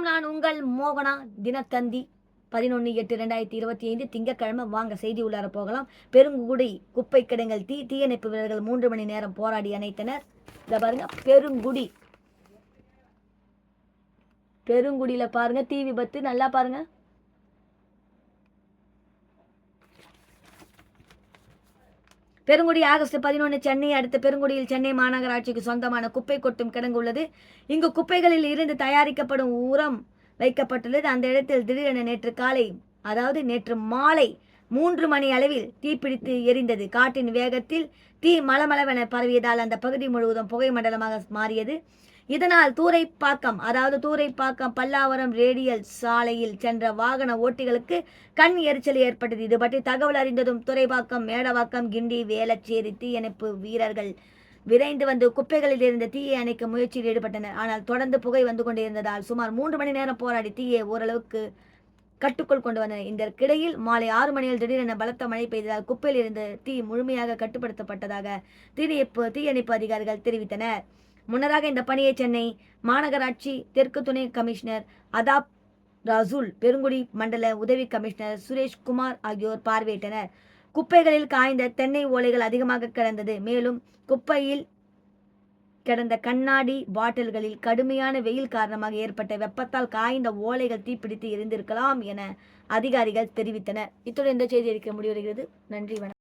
வணக்கம் நான் உங்கள் மோகனா தினத்தந்தி. பதினொன்று எட்டு ரெண்டாயிரத்தி இருபத்தி ஐந்து திங்கட்கிழமை வாங்க செய்தி உள்ளார போகலாம். பெருங்குடி குப்பை கிடங்கள் தீ தீயணைப்பு வீரர்கள் மூன்று மணி நேரம் போராடி அணைத்தனர். இதை பாருங்க பெருங்குடி. பெருங்குடியில் பாருங்க தீ விபத்து நல்லா பாருங்க. பெருங்குடி ஆகஸ்ட் பதினொன்று சென்னை அடுத்த பெருங்குடியில் சென்னை மாநகராட்சிக்கு சொந்தமான குப்பை கொட்டும் கிடங்கு உள்ளது. இங்கு குப்பைகளில் இருந்து தயாரிக்கப்படும் உரம் வைக்கப்பட்டுள்ளது. அந்த இடத்தில் திடீரென நேற்று காலை அதாவது நேற்று மாலை மூன்று மணி அளவில் தீப்பிடித்து எரிந்தது. காட்டின் வேகத்தில் தீ மலமளவென பரவியதால் அந்த பகுதி முழுவதும் புகை மண்டலமாக மாறியது. இதனால் தூரைப்பாக்கம் அதாவது தூரைப்பாக்கம் பல்லாவரம் ரேடியல் சாலையில் சென்ற வாகன ஓட்டிகளுக்கு கண் எரிச்சல் ஏற்பட்டது. இது பற்றி தகவல் அறிந்ததும் துறைப்பாக்கம் மேடவாக்கம் கிண்டி வேலச்சேரி தீயணைப்பு வீரர்கள் விரைந்து வந்து குப்பைகளில் இருந்த தீயை அணைக்க முயற்சியில் ஈடுபட்டனர். ஆனால் தொடர்ந்து புகை வந்து கொண்டிருந்ததால் சுமார் மூன்று மணி நேரம் போராடி தீயை ஓரளவுக்கு கட்டுக்குள் கொண்டு வந்தனர். இதற்கிடையில் மாலை ஆறு மணியில் திடீரென பலத்த மழை பெய்ததால் குப்பையில் இருந்த தீ முழுமையாக கட்டுப்படுத்தப்பட்டதாக தீயணைப்பு தீயணைப்பு அதிகாரிகள் தெரிவித்தனர். முன்னதாக இந்த பணியை சென்னை மாநகராட்சி தெற்கு துணை கமிஷனர் அதாப் ராசூல் பெருங்குடி மண்டல உதவி கமிஷனர் சுரேஷ்குமார் ஆகியோர் பார்வையிட்டனர். குப்பைகளில் காய்ந்த தென்னை ஓலைகள் அதிகமாக கிடந்தது. மேலும் குப்பையில் கிடந்த கண்ணாடி பாட்டில்களில் கடுமையான வெயில் காரணமாக ஏற்பட்ட வெப்பத்தால் காய்ந்த ஓலைகள் தீப்பிடித்து எரிந்திருக்கலாம் என அதிகாரிகள் தெரிவித்தனர். இத்துடன் இந்த செய்தி அறிக்கை முடிவடைகிறது. நன்றி வணக்கம்.